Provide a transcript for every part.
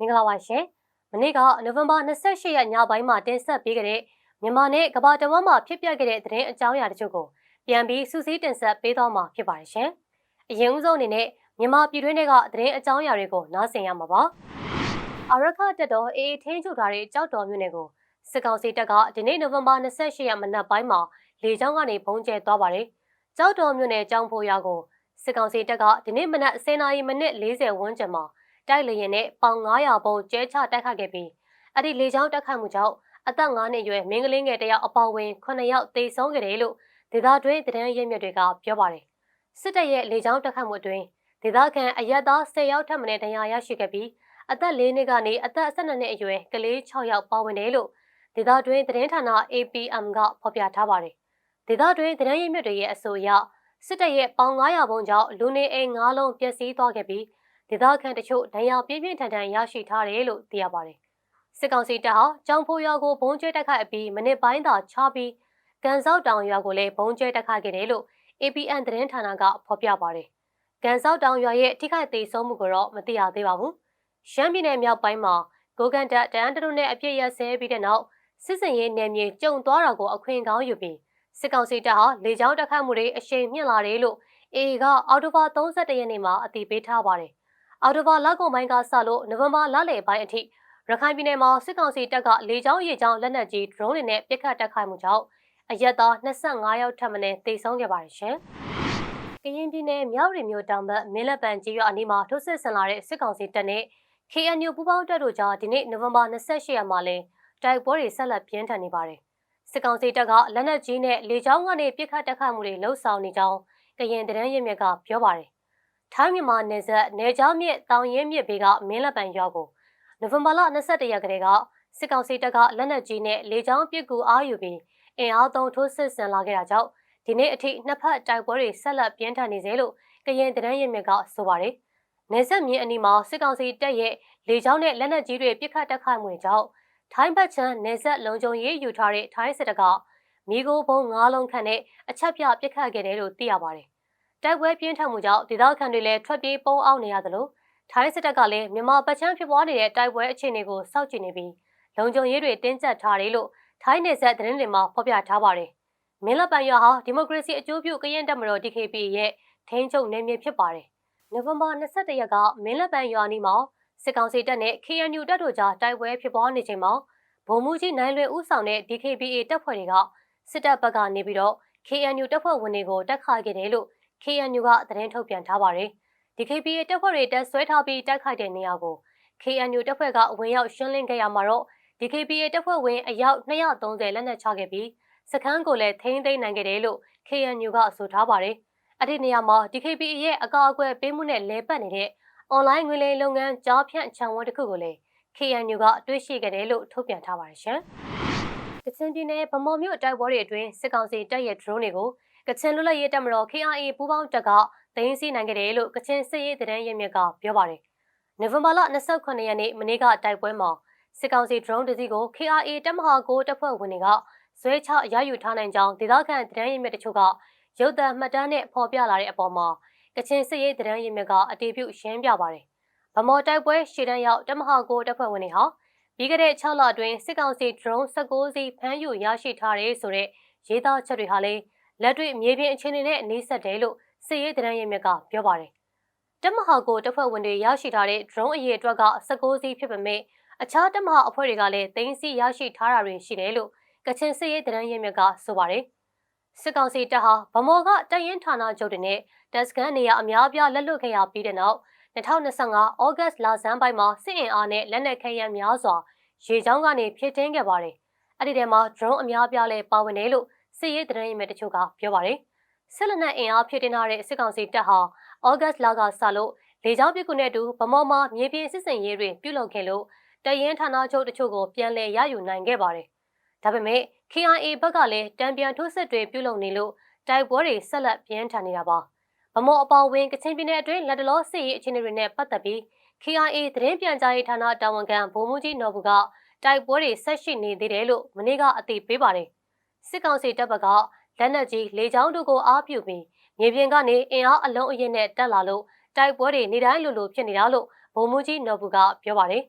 မင်္ဂလာပါရှင်။မနေ့ကနိုဝင်ဘာ28ရက်ညပိုင်းမှာတင်ဆက်ပေးခဲ့တဲ့မြန်မာနဲ့ကမ္ဘာတဝန်းမှာဖြစ်ပျက်ခဲ့တဲ့သတင်းအကြောင်းအရာတချို့ကိုပြန်ပြီးစူးစီးတင်ဆက်ပေးသွားမှာဖြစ်ပါတယ်ရှင်။အရင်ဦးဆုံးအနေနဲ့မြန်မာပြည်တွင်းတွေကသတင်းအကြောင်းအရာတွေကိုနားဆင်ရမှာပါ။အာရခတက်တော်အေးထင်းချုပ်ထားတဲ့ကြောက်တော်မြို့နယ်ကိုစစ်ကောင်စီတပ်ကဒီနေ့နိုဝင်ဘာ28ရက်မနက်ပိုင်းမှာလေကြောင်းကနေဘုံကျဲသွားပါတယ်။ကြောက်တော်မြို့နယ်ကျောင်းဖိုးရွာကိုစစ်ကောင်စီတပ်ကဒီနေ့မနက်10:40မိနစ်40ဝန်းကျင်မှာ တိုက်လေရင်နဲ့ပေါင်900ပုံကျဲချတိုက်ခတ်ခဲ့ပြီးအဲ့ဒီလေကြောင်းတိုက်ခတ်မှုကြောင့်အသက်9နှစ်အရွယ်မင်းကလေးငယ်တယောက်အပေါဝင်9ယောက်သေဆုံးခဲ့တယ်လို့ဒေသတွင်းသတင်းရင်းမြစ်တွေကပြောပါတယ်စစ်တပ်ရဲ့လေကြောင်းတိုက်ခတ်မှုအတွင်းဒေသခံအရက်သား10ယောက်ထပ်မံတရားရရှိခဲ့ပြီးအသက်၄နှစ်ကနေအသက်12နှစ်အရွယ်ကလေး6ယောက်ပါဝင်တယ်လို့ဒေသတွင်းသတင်းဌာန APM ကဖော်ပြထားပါတယ်ဒေသတွင်းသတင်းရင်းမြစ်တွေရဲ့အဆိုအရစစ်တပ်ရဲ့ပေါင်900ပုံကြောင့်လူနေအိမ်9လုံးပျက်စီးသွားခဲ့ပြီး ဒေသခံတချို့ဒဏ်ရာပြင်းပြင်းထန်ထန်ရရှိထားတယ်လို့သိရပါတယ်။စစ်ကောင်စီတပ်ဟာကြောင်ဖိုရွာကိုဘုံကျဲတက်ခတ်အပြီးမိနစ်ပိုင်းသာချပြီးကန်ဆောက်တောင်ရွာကိုလည်းဘုံကျဲတက်ခတ်ခဲ့တယ်လို့ APN သတင်းဌာနကဖော်ပြပါတယ်။ကန်ဆောက်တောင်ရွာရဲ့ထိခိုက်သေးဆုံးမှုကိုတော့မသိရသေးပါဘူး။ရှမ်းပြည်နယ်မြောက်ပိုင်းမှာကိုကန်တက်တန်တရုနဲ့အပြစ်ရဆဲပြီးတဲ့နောက်စစ်စင်ရေးနယ်မြေကျုံသွားတာကိုအခွင့်ကောင်းယူပြီးစစ်ကောင်စီတပ်ဟာလေကြောင်းတက်ခတ်မှုတွေအရှိန်မြင့်လာတယ်လို့ AA ကအော်တိုဘာ31ရက်နေ့မှာအသိပေးထားပါတယ်။ အော်တိုဘာလကုန်ပိုင်းကစလို့နိုဝင်ဘာလလယ်ပိုင်းအထိရခိုင်ပြည်နယ်မှာစစ်ကောင်စီတပ်ကလေကြောင်းရေကြောင်းလက်နက်ကြီး drone တွေနဲ့ပစ်ခတ်တိုက်ခိုက်မှုကြောင့်အရက်သား25ယောက်ထပ်မံတေဆုံးခဲ့ပါတယ်ရှင်။ကရင်ပြည်နယ်မြောက်ရီမြို့တောင်ဘက်မင်းလက်ပံကြီးရွာအနီးမှာထိုးစစ်ဆင်လာတဲ့စစ်ကောင်စီတပ်နဲ့ KNU ပူးပေါင်းတပ်တို့ကြားဒီနေ့နိုဝင်ဘာ28ရက်မှာလဲတိုက်ပွဲတွေဆက်လက်ပြင်းထန်နေပါတယ်။စစ်ကောင်စီတပ်ကလက်နက်ကြီးနဲ့လေကြောင်းကနေပစ်ခတ်တိုက်ခိုက်မှုတွေလှုပ်ဆောင်နေကြောင်းကရင်တရန်ရမြစ်ကပြောပါတယ်။ ထိုင်းမြန်မာနယ်စပ်နယ်ကြားမြစ်တောင်ရင်မြစ်ဘေးကမင်းလက်ပံရွာကိုနိုဝင်ဘာလ22ရက်ကလေးကစစ်ကောင်စီတပ်ကလက်နက်ကြီးနဲ့လေကြောင်းပစ်ကူအားယူပြီးအင်အားသုံးထိုးစစ်ဆင်လာခဲ့တာကြောင့်ဒီနေ့အထိနှစ်ဖက်တိုက်ပွဲတွေဆက်လက်ပြင်းထန်နေစေလို့ကရင်တရန်ရမြစ်ကဆိုပါတယ်။နယ်စပ်မြစ်အနီးမှာစစ်ကောင်စီတပ်ရဲ့လေကြောင်းနဲ့လက်နက်ကြီးတွေပစ်ခတ်တိုက်ခိုက်မှုတွေကြောင့်ထိုင်းဘက်ချမ်းနယ်စပ်လုံခြုံရေးယူထားတဲ့ထိုင်းစစ်တပ်ကမိโกဘုံ၅လုံးခန့်နဲ့အချက်ပြပစ်ခတ်ခဲ့တယ်လို့သိရပါတယ်။ တိုက်ပွဲပြင်းထန်မှုကြောင့်ဒေသခံတွေလည်းထွက်ပြေးပုန်းအောင်နေရသလိုထိုင်းစစ်တပ်ကလည်းမြန်မာပချမ်းဖြစ်ပွားနေတဲ့တိုက်ပွဲအခြေအနေကိုစောင့်ကြည့်နေပြီးလုံခြုံရေးတွေတင်းကျပ်ထားတယ်လို့ထိုင်းနယ်စပ်သတင်းတွေမှာဖော်ပြထားပါတယ်။မင်းလက်ပံရွာဟာဒီမိုကရေစီအကျိုးပြုကရင်တပ်မတော် DKP ရဲ့ထိန်းချုပ်နယ်မြေဖြစ်ပါတယ်။နိုဝင်ဘာ22ရက်ကမင်းလက်ပံရွာနီးမှာစစ်ကောင်စီတပ်နဲ့ KNU တပ်တို့ကြားတိုက်ပွဲဖြစ်ပွားနေချိန်မှာဗိုလ်မှူးကြီးနိုင်လွင်ဦးဆောင်တဲ့ DKBA တပ်ဖွဲ့တွေကစစ်တပ်ဘက်ကနေပြီးတော့ KNU တပ်ဖွဲ့ဝင်တွေကိုတက်ခါခဲ့တယ်လို့ KNU ကသတင်းထုတ်ပြန်ထားပါတယ်။ DKBA တပ်ဖွဲ့တွေတက်ဆွဲထားပြီးတိုက်ခိုက်တဲ့နေရာကို KNU တပ်ဖွဲ့ကဝင်ရောက်ရှင်းလင်းခဲ့ရမှာတော့ DKBA တပ်ဖွဲ့ဝင်အယောက်230လက်နက်ချခဲ့ပြီးစခန်းကိုလည်းထိန်းသိမ်းနိုင်ခဲ့တယ်လို့ KNU ကဆိုထားပါတယ်။အဲ့ဒီနေရာမှာ DKBA ရဲ့အကာအကွယ်ပေးမှုနဲ့လဲပတ်နေတဲ့ online ငွေလိမ်လုပ်ငန်းကြားဖြန့်ချံဝန်းတစ်ခုကိုလည်း KNU ကတွေ့ရှိခဲ့တယ်လို့ထုတ်ပြန်ထားပါတယ်ရှင်။ကချင်ပြည်နယ်ဗမော်မြို့တိုက်ပွဲတွေအတွင်းစစ်ကောင်စီတပ်ရဲ့ drone တွေကို ကချင်လွတ်လပ်ရေးတပ်မတော် KIA ပူးပေါင်းတပ်ကသိမ်းဆည်းနိုင်ခဲ့တယ်လို့ကချင်စစ်ရေးသတင်းရင်းမြစ်ကပြောပါတယ်။နိုဝင်ဘာလ28ရက်နေ့မနေ့ကတိုက်ပွဲမှာစစ်ကောင်စီ drone တစ်စီးကို KIA တပ်မဟာ9တပ်ဖွဲ့ဝင်တွေကဇွဲချရယူထားနိုင်ကြောင်းဒေသခံသတင်းရင်းမြစ်တချို့ကရုပ်သံမှတ်တမ်းနဲ့ဖော်ပြလာတဲ့အပေါ်မှာကချင်စစ်ရေးသတင်းရင်းမြစ်ကအတည်ပြုရှင်းပြပါတယ်။ဗမော်တိုက်ပွဲရှေ့တန်းရောက်တမဟာကိုတပ်ဖွဲ့ဝင်တွေဟာပြီးခဲ့တဲ့6လအတွင်းစစ်ကောင်စီ drone 16စီးဖမ်းယူရရှိထားတယ်ဆိုတဲ့ရေးသားချက်တွေဟာလည်း လက်တွေ့မြေပြင်အခြေအနေနဲ့အနည်းဆက်တယ်လို့စစ်ရေးသတင်းရင်းမြစ်ကပြောပါတယ်။တမဟာကိုတပ်ဖွဲ့ဝင်တွေရရှိထားတဲ့ drone အရေးအတွက်က16စီးဖြစ်ပေမဲ့အခြားတမဟာအဖွဲ့တွေကလည်းသိမ်းဆည်းရရှိထားတာတွေရှိတယ်လို့ကချင်စစ်ရေးသတင်းရင်းမြစ်ကဆိုပါတယ်။စစ်ကောင်စီတပ်ဟာဗမော်ကတရင်ဌာနချုပ်တွေနဲ့တပ်စခန်းနေရာအများအပြားလက်လွတ်ခဲ့ရပြီးတဲ့နောက်2025ဩဂတ်လဆန်းပိုင်းမှာစစ်အင်အားနဲ့လက်နက်ခဲယမ်းများစွာရေချောင်းကနေဖြစ်တင်းခဲ့ပါတယ်။အဲ့ဒီထဲမှာ drone အများအပြားလည်းပါဝင်တယ်လို့ စစ်ရေးသတင်းရင်းမြစ်တချို့ကပြောပါတယ်။စစ်လက်နက်အင်အားဖြစ်တင်းထားတဲ့စစ်ကောင်စီတပ်ဟာဩဂတ်လကစလို့လေကြောင်းပစ်ကူနဲ့တူဗမော်မှာမြေပြင်စစ်စင်ရေးတွေပြုလုပ်ခဲ့လို့တရင်ဌာနချုပ်တချို့ကိုပြန်လည်ရယူနိုင်ခဲ့ပါတယ်။ဒါပေမဲ့ KIA ဘက်ကလည်းတံပြန်ထိုးစစ်တွေပြုလုပ်နေလို့တိုက်ပွဲတွေဆက်လက်ပြင်းထန်နေတာပါ။ဗမော်အပေါဝင်ကချင်ပြည်နယ်အတွင်းလက်တလောစစ်ရေးအခြေအနေတွေနဲ့ပတ်သက်ပြီး KIA သတင်းပြန်ကြားရေးဌာနတာဝန်ခံဗိုလ်မှူးကြီးနော်ဘူးကတိုက်ပွဲတွေဆက်ရှိနေသေးတယ်လို့မနေ့ကအသိပေးပါတယ်။ စစ်ကောင်စီတပ်ဘက်ကလက်နက်ကြီးလေကြောင်းတို့ကိုအားပြုပြီးမြေပြင်ကနေအင်အားအလုံးအရင်နဲ့တက်လာလို့တိုက်ပွဲတွေနေတိုင်းလိုလိုဖြစ်နေတာလို့ဗိုလ်မှူးကြီးနော်ဘူးကပြောပါတယ်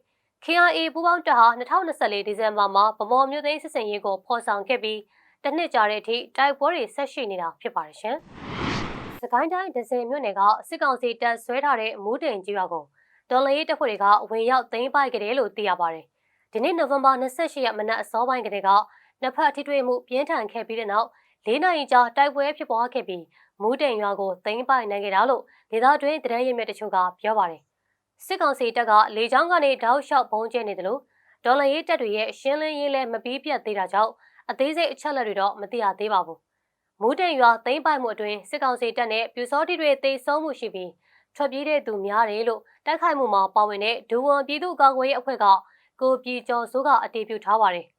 KIA ပူးပေါင်းတပ်ဟာ2024ဒီဇင်ဘာမှာဗမော်မြို့သိမ်းစစ်စင်ရေးကိုဖော်ဆောင်ခဲ့ပြီးတစ်နှစ်ကြာတဲ့အထိတိုက်ပွဲတွေဆက်ရှိနေတာဖြစ်ပါတယ်ရှင်။စကိုင်းတိုင်းဒဇယ်မြို့နယ်ကစစ်ကောင်စီတပ်ဆွဲထားတဲ့မူးတင်ကြီးရွာကိုဒေါ်လာရေးတပ်ဖွဲ့တွေကဝင်ရောက်သိမ်းပိုက်ကြတယ်လို့သိရပါတယ်။ဒီနေ့နိုဝင်ဘာ28ရက်မနက်အစောပိုင်းကတည်းက နှစ်ဖက်ထိတွေ့မှုပြင်းထန်ခဲ့ပြီးတဲ့နောက်၄နိုင်ကြာတိုက်ပွဲဖြစ်ပွားခဲ့ပြီးမူးတင်ရွာကိုသိမ်းပိုက်နိုင်ခဲ့တာလို့ဒေသတွင်းသတင်းရင်းမြစ်တချို့ကပြောပါတယ်။စစ်ကောင်စီတပ်ကလေကြောင်းကနေတောက်လျှောက်ပုံကျဲနေတယ်လို့ဒေါ်လာရေးတပ်တွေရဲ့ရှင်းလင်းရေးလည်းမပြီးပြတ်သေးတာကြောင့်အသေးစိတ်အချက်လက်တွေတော့မသိရသေးပါဘူး။မူးတင်ရွာသိမ်းပိုက်မှုအတွင်းစစ်ကောင်စီတပ်နဲ့ပြူစောတိတွေတိတ်ဆုံးမှုရှိပြီးထွက်ပြေးတဲ့သူများတယ်လို့တိုက်ခိုက်မှုမှာပါဝင်တဲ့ဒူဝန်ပြည်သူ့ကာကွယ်ရေးအဖွဲ့ကကိုပြည်ကျော်စိုးကအတည်ပြုထားပါတယ်။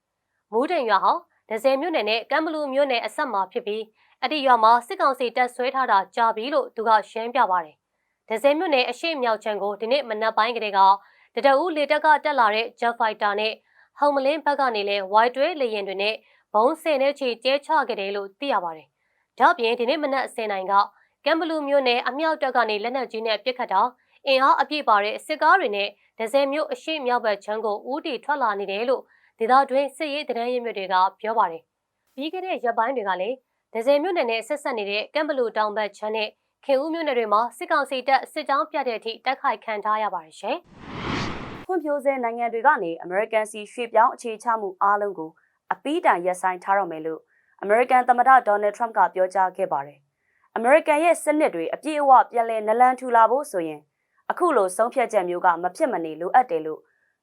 မူးတင်ရွာဟာဒဇယ်မြို့နယ်နဲ့ကမ်ဘလူမြို့နယ်အဆက်မှာဖြစ်ပြီးအဲ့ဒီရွာမှာစစ်ကောင်စီတပ်ဆွဲထားတာကြာပြီလို့သူကရှင်းပြပါတယ်။ဒဇယ်မြို့နယ်အရှိမြောက်ချံကိုဒီနေ့မနက်ပိုင်းကလေးကတတအူးလေတပ်ကတက်လာတဲ့ Jet Fighter နဲ့ဟောင်မလင်းဘက်ကနေလဲ White တွဲလေရင်တွေနဲ့ဘုံစင်နဲ့ချီကျဲချခဲ့တယ်လို့သိရပါတယ်။ဒါ့အပြင်ဒီနေ့မနက်အစင်နိုင်ကကမ်ဘလူမြို့နယ်အမြောက်တပ်ကနေလက်နက်ကြီးနဲ့ပစ်ခတ်တာအင်အားအပြည့်ပါတဲ့စစ်ကားတွေနဲ့ဒဇယ်မြို့အရှိမြောက်ဘက်ချမ်းကိုဦးတီထွက်လာနေတယ်လို့ ဒေသတွင်းစစ်ရေးတရန်ရင်းမြစ်တွေကပြောပါတယ်။ပြီးခဲ့တဲ့ရက်ပိုင်းတွေကလည်းဒဇယ်မြို့နယ်နဲ့ဆက်ဆက်နေတဲ့ကမ်ဘလူတောင်ဘက်ချမ်းနဲ့ခင်ဦးမြို့နယ်တွေမှာစစ်ကောင်စီတပ်စစ်ကြောင်းပြတဲ့အထိတိုက်ခိုက်ခံထားရပါတယ်ရှင်။ဖွံ့ဖြိုးဆဲနိုင်ငံတွေကနေအမေရိကန်စီရွှေ့ပြောင်းအခြေချမှုအားလုံးကိုအပီးတိုင်ရပ်ဆိုင်းထားတော့မယ်လို့အမေရိကန်သမ္မတဒေါ်နယ်ထရမ့်ကပြောကြားခဲ့ပါတယ်။အမေရိကန်ရဲ့စနစ်တွေအပြည့်အဝပြန်လည်နလန်ထူလာဖို့ဆိုရင်အခုလိုဆုံးဖြတ်ချက်မျိုးကမဖြစ်မနေလိုအပ်တယ်လို့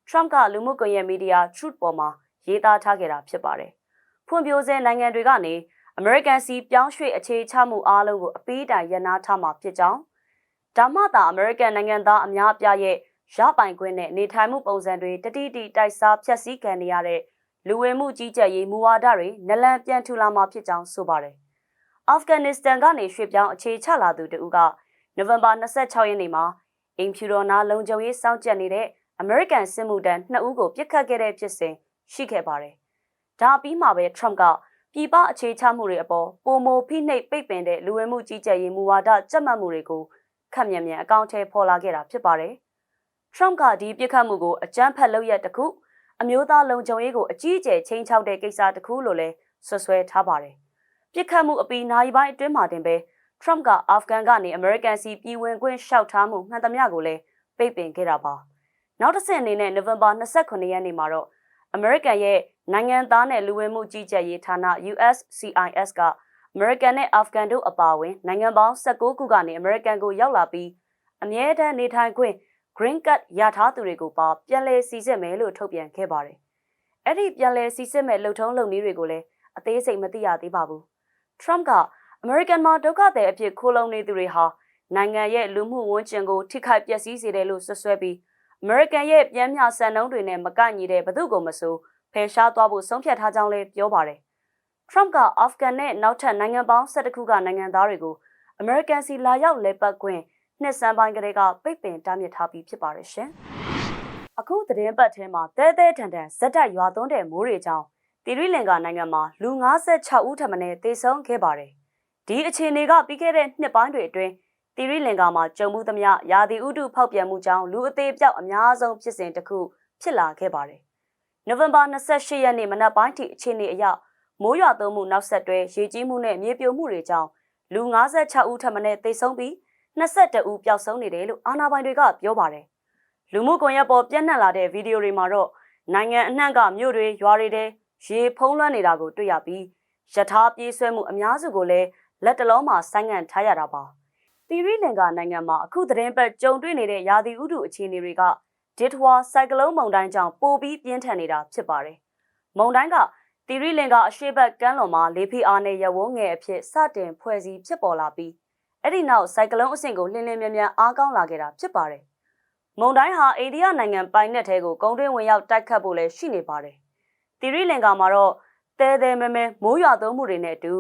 ထရမ့်ကလူမှုကွန်ရက်မီဒီယာ Truth ပေါ်မှာရေးသားထားခဲ့တာဖြစ်ပါတယ်။ဖွံ့ဖြိုးဆဲနိုင်ငံတွေကနေအမေရိကန်စီပြောင်းရွှေ့အခြေချမှုအားလုံးကိုအပီးတိုင်ရပ်နားထားမှာဖြစ်ကြောင်းဒါမှသာအမေရိကန်နိုင်ငံသားအများအပြားရဲ့ရပိုင်ခွင့်နဲ့နေထိုင်မှုပုံစံတွေတတိတိတိုက်စားဖျက်ဆီးခံနေရတဲ့လူဝင်မှုကြီးကြပ်ရေးမူဝါဒတွေနလန်ပြန်ထူလာမှာဖြစ်ကြောင်းဆိုပါတယ်။အာဖဂန်နစ္စတန်ကနေရွှေ့ပြောင်းအခြေချလာသူတူကနိုဝင်ဘာ26ရက်နေ့မှာအင်ဖြူတော်နာလုံခြုံရေးစောင့်ကြပ်နေတဲ့ အမေရိကန်စစ်မှုထမ်းနှစ်ဦးကိုပြစ်ခတ်ခဲ့တဲ့ဖြစ်စဉ်ရှိခဲ့ပါတယ်။ဒါပြီးမှပဲထရမ့်ကပြည်ပအခြေချမှုတွေအပေါ်ပုံမိုဖိနှိပ်ပိတ်ပင်တဲ့လူဝင်မှုကြီးကြပ်ရေးမူဝါဒကြက်မှတ်မှုတွေကိုခက်မြန်မြန်အကောင့်ထဲပေါ်လာခဲ့တာဖြစ်ပါတယ်။ Trump ကဒီပြစ်ခတ်မှုကိုအကြမ်းဖက်လုပ်ရက်တစ်ခုအမျိုးသားလုံခြုံရေးကိုအကြီးအကျယ်ချိန်ချောက်တဲ့ကိစ္စတစ်ခုလို့လည်းဆွဆွဲထားပါတယ်။ပြစ်ခတ်မှုအပီနိုင်ပိုင်းအတွင်းမှာတင်ပဲ Trump ကအာဖဂန်ကနေအမေရိကန်စီပြည်ဝင်ခွင့်လျှောက်ထားမှုမှန်သမျှကိုလည်းပိတ်ပင်ခဲ့တာပါ။ နောက်တစ်ဆင့်အနေနဲ့နိုဝင်ဘာ29ရက်နေ့မှာတော့အမေရိကန်ရဲ့နိုင်ငံသားနဲ့လူဝင်မှုကြီးကြပ်ရေးဌာန USCIS ကအမေရိကန်နဲ့အာဖဂန်တို့အပါအဝင်နိုင်ငံပေါင်း16ခုကနေအမေရိကန်ကိုရောက်လာပြီးအမြဲတမ်းနေထိုင်ခွင့် Green Card ရထားသူတွေကိုပါပြန်လည်စီစစ်မယ်လို့ထုတ်ပြန်ခဲ့ပါတယ်။အဲ့ဒီပြန်လည်စီစစ်မဲ့လှုပ်ထုံးလုပ်နည်းတွေကိုလည်းအသေးစိတ်မသိရသေးပါဘူး။ Trump ကအမေရိကန်မှာဒုက္ခသည်အဖြစ်ခိုးလုံနေသူတွေဟာနိုင်ငံရဲ့လူမှုဝန်ကျင်ကိုထိခိုက်ပျက်စီးစေတယ်လို့ဆွဆွဲပြီး အမေရိကန်ရဲ့ပြန်မြစံနှုန်းတွေနဲ့မကန့်ညီတဲ့ဘသူကိုမဆိုဖယ်ရှားသွားဖို့ဆုံးဖြတ်ထားကြောင်းလည်းပြောပါတယ်။ Trump ကအာဖဂန်နဲ့နောက်ထပ်နိုင်ငံပေါင်း12ခုကနိုင်ငံသားတွေကိုအမေရိကန်စီလာရောက်လဲပတ်ခွင့်နှစ်စံပိုင်းကလေးကပိတ်ပင်တားမြစ်ထားပြီးဖြစ်ပါတယ်ရှင်။အခုသတင်းပတ်ထဲမှာတဲတဲထန်ထန်ဇက်တိုက်ရွာသွန်းတဲ့မိုးတွေကြောင့်တီရီလင်္ကာနိုင်ငံမှာလူ56ဦးထပ်မံသေဆုံးခဲ့ပါတယ်။ဒီအခြေအနေကပြီးခဲ့တဲ့နှစ်ပိုင်းတွေအတွင်း တီရီလင်္ကာမှာကြုံမှုသမျှရာသီဥတုဖောက်ပြန်မှုကြောင့်လူအသေးပြောက်အများဆုံးဖြစ်စဉ်တစ်ခုဖြစ်လာခဲ့ပါတယ်။နိုဝင်ဘာ28ရက်နေ့မနက်ပိုင်းထိအခြေအနေအရမိုးရွာသွန်းမှုနောက်ဆက်တွဲရေကြီးမှုနဲ့မြေပြိုမှုတွေကြောင့်လူ56ဦးထပ်မံသေဆုံးပြီး22ဦးပျောက်ဆုံးနေတယ်လို့အာဏာပိုင်တွေကပြောပါတယ်။လူမှုကွန်ရက်ပေါ်ပြန့်နှံ့လာတဲ့ဗီဒီယိုတွေမှာတော့နိုင်ငံအနှံ့ကမြို့တွေရွာတွေထဲရေဖုံးလွှမ်းနေတာကိုတွေ့ရပြီးယထာပြေးဆွဲမှုအများစုကိုလည်းလက်တလုံးမှာဆိုင်းငံ့ထားရတာပါ။ တီရီလင်္ကာနိုင်ငံမှာအခုသတင်းပတ်ကြုံတွေ့နေတဲ့ရာသီဥတုအခြေအနေတွေကဒစ်ထွာဆိုင်ကလုန်းမုန်တိုင်းကြောင့်ပိုပြီးပြင်းထန်နေတာဖြစ်ပါတယ်။မုန်တိုင်းကတီရီလင်္ကာအရှေ့ဘက်ကမ်းလွန်မှာလေဖိအားနဲ့ရဝန်းငယ်အဖြစ်စတင်ဖွဲ့စည်းဖြစ်ပေါ်လာပြီးအဲ့ဒီနောက်ဆိုင်ကလုန်းအဆင့်ကိုလင်းလင်းမြန်မြန်အားကောင်းလာခဲ့တာဖြစ်ပါတယ်။မုန်တိုင်းဟာအိန္ဒိယနိုင်ငံပိုင်နက်ထဲကိုကုန်းတွင်းဝင်ရောက်တိုက်ခတ်ဖို့လည်းရှိနေပါတယ်။တီရီလင်္ကာမှာတော့တဲတဲမဲမဲမိုးရွာသွန်းမှုတွေနဲ့အတူ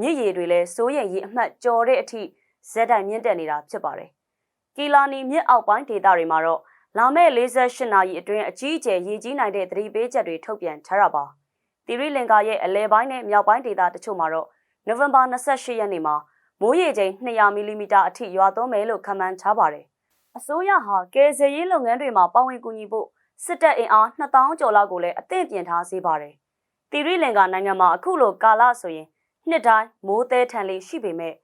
မြစ်ရည်တွေလည်းစိုးရိမ်ရေးအမှတ်ကျော်တဲ့အထိ ဇက်တိုင်မြင့်တက်နေတာဖြစ်ပါတယ်။ကီလာနီမြစ်အောက်ပိုင်းဒေသတွေမှာတော့လာမယ့်48နာရီအတွင်းအကြီးအကျယ်ရေကြီးနိုင်တဲ့သတိပေးချက်တွေထုတ်ပြန်ထားတာပါ။တီရီလင်္ကာရဲ့အလဲပိုင်းနဲ့မြောက်ပိုင်းဒေသတချို့မှာတော့နိုဝင်ဘာ28ရက်နေ့မှာမိုးရေချိန်200မီလီမီတာအထိရွာသွန်းမယ်လို့ခန့်မှန်းထားပါတယ်။အစိုးရဟာကယ်ဆယ်ရေးလုပ်ငန်းတွေမှာပါဝင်ကူညီဖို့စစ်တပ်အင်အား2000ကျော်လောက်ကိုလည်းအသင့်ပြင်ထားစေပါတယ်။တီရီလင်ကနိုင်ငံမှာအခုလိုကာလဆိုရင်နှစ်တိုင်းမိုးသေးထန်လေးရှိပေမဲ့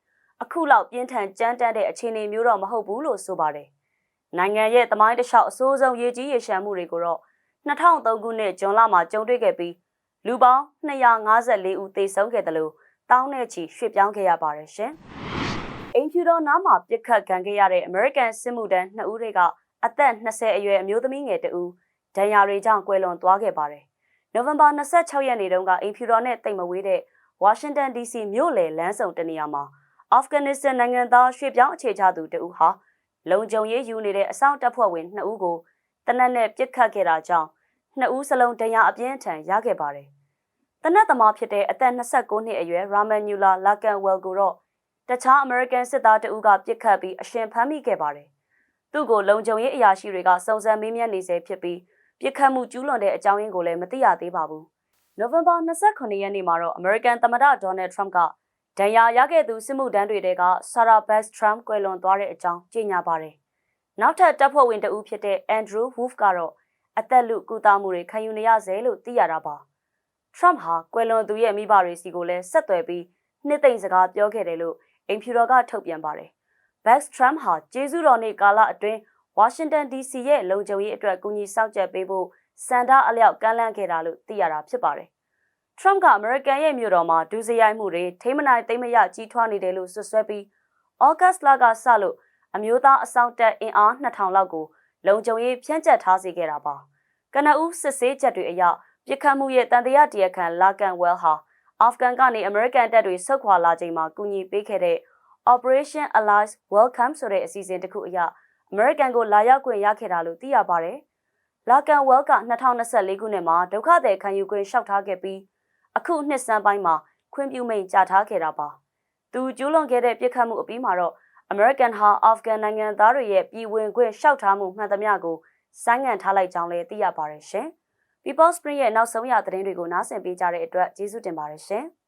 အခုလောက်ပြင်းထန်ကြမ်းတမ်းတဲ့အခြေအနေမျိုးတော့မဟုတ်ဘူးလို့ဆိုပါတယ်။နိုင်ငံရဲ့သမိုင်းတစ်လျှောက်အဆိုးဆုံးရေကြီးရေရှမ်းမှုတွေကိုတော့2003ခုနှစ်ဇွန်လမှာကြုံတွေ့ခဲ့ပြီးလူပေါင်း254ဦးသေဆုံးခဲ့တယ်လို့တောင်းနဲ့ချီရွှေ့ပြောင်းခဲ့ရပါတယ်ရှင်။အင်ဖြူတော်နားမှာပြစ်ခတ်ခံခဲ့ရတဲ့ American စစ်မှုထမ်း2ဦးတွေကအသက်20အရွယ်အမျိုးသမီးငယ်တဦးဒဏ်ရာတွေကြောင့်ကွယ်လွန်သွားခဲ့ပါတယ်။နိုဝင်ဘာ26ရက်နေ့တုန်းကအင်ဖြူတော်နဲ့တိတ်မဝေးတဲ့ Washington DC မြို့လယ်လမ်းစုံတနေရာမှာ အာဖဂန်နစ္စတန်နိုင်ငံသားရွှေ့ပြောင်းအခြေချသူတဦးဟာလုံခြုံရေးယူနေတဲ့အစောင့်တပ်ဖွဲ့ဝင်2ဦးကိုတနက်နဲ့ပြစ်ခတ်ခဲ့တာကြောင့်2ဦးစလုံးဒဏ်ရာအပြင်းထန်ရခဲ့ပါတယ်။တနက်သမားဖြစ်တဲ့အသက်29နှစ်အရွယ် Ramanula Lakanwell ကိုတော့တခြား American စစ်သားတဦးကပြစ်ခတ်ပြီးအရှင်ဖမ်းမိခဲ့ပါတယ်။သူ့ကိုလုံခြုံရေးအရာရှိတွေကစုံစမ်းမေးမြန်းနေဆဲဖြစ်ပြီးပြစ်ခတ်မှုကျူးလွန်တဲ့အကြောင်းရင်းကိုလည်းမသိရသေးပါဘူး။နိုဝင်ဘာ29ရက်နေ့မှာတော့ American သမ္မတ Donald Trump က ဒဏ်ရာရခဲ့သူစစ်မှုထမ်းတွေတဲက Sarah Bass Trump ကွယ်လွန်သွားတဲ့အကြောင်းကြေညာပါတယ်။နောက်ထပ်တပ်ဖွဲ့ဝင်တဦးဖြစ်တဲ့ Andrew Wolf ကတော့အသက်လူကူတာမှုတွေခံယူနေရဆဲလို့သိရတာပါ။ Trump ဟာကွယ်လွန်သူရဲ့မိဘတွေစီကိုလည်းဆက်သွယ်ပြီးနှစ်သိမ့်စကားပြောခဲ့တယ်လို့အိမ်ဖြူတော်ကထုတ်ပြန်ပါတယ်။ Bass Trump ဟာကျေးဇူးတော်နေ့ကာလအတွင်း Washington DC ရဲ့လုံခြုံရေးအတွက်ကူညီစောင့်ကြပ်ပေးဖို့စန္ဒအလျောက်ကမ်းလှမ်းခဲ့တာလို့သိရတာဖြစ်ပါတယ်။ Trump ကအမေရိကန်ရဲ့မြို့တော်မှာဒူစရိုက်မှုတွေထိမနိုင်သိမ့်မရကြီးထွားနေတယ်လို့ဆွဆွဲပြီးဩဂတ်စ်လကစလို့အမျိုးသားအဆောင်တက်အင်အား2000လောက်ကိုလုံခြုံရေးဖြန့်ကျက်ထားစေခဲ့တာပါ။ကနအူးစစ်ဆေးချက်တွေအရပြစ်ခတ်မှုရဲ့တန်တရားတရားခံလာကန်ဝဲလ်ဟာအာဖဂန်ကနေအမေရိကန်တပ်တွေဆုတ်ခွာလာချိန်မှာကူညီပေးခဲ့တဲ့ Operation Allies Welcome ဆိုတဲ့အစီအစဉ်တစ်ခုအရအမေရိကန်ကိုလာရောက်ခွင့်ရခဲ့တာလို့သိရပါတယ်။လာကန်ဝဲလ်က2024ခုနှစ်မှာဒုက္ခသည်ခံယူခွင့်လျှောက်ထားခဲ့ပြီး အခုနှစ်စမ်းပိုင်းမှာခွင့်ပြုမိန့်ကြားထားခဲ့တာပါ။သူကျူးလွန်ခဲ့တဲ့ပြစ်ခတ်မှုအပြီးမှာတော့ American ဟာအာဖဂန်နိုင်ငံသားတွေရဲ့ပြည်ဝင်ခွင့်လျှောက်ထားမှုမှန်သမျှကိုဆိုင်းငံ့ထားလိုက်ကြောင်းလည်းသိရပါတယ်ရှင်။ People Spring ရဲ့နောက်ဆုံးရသတင်းတွေကိုနားဆင်ပေးကြတဲ့အတွက်ကျေးဇူးတင်ပါတယ်ရှင်။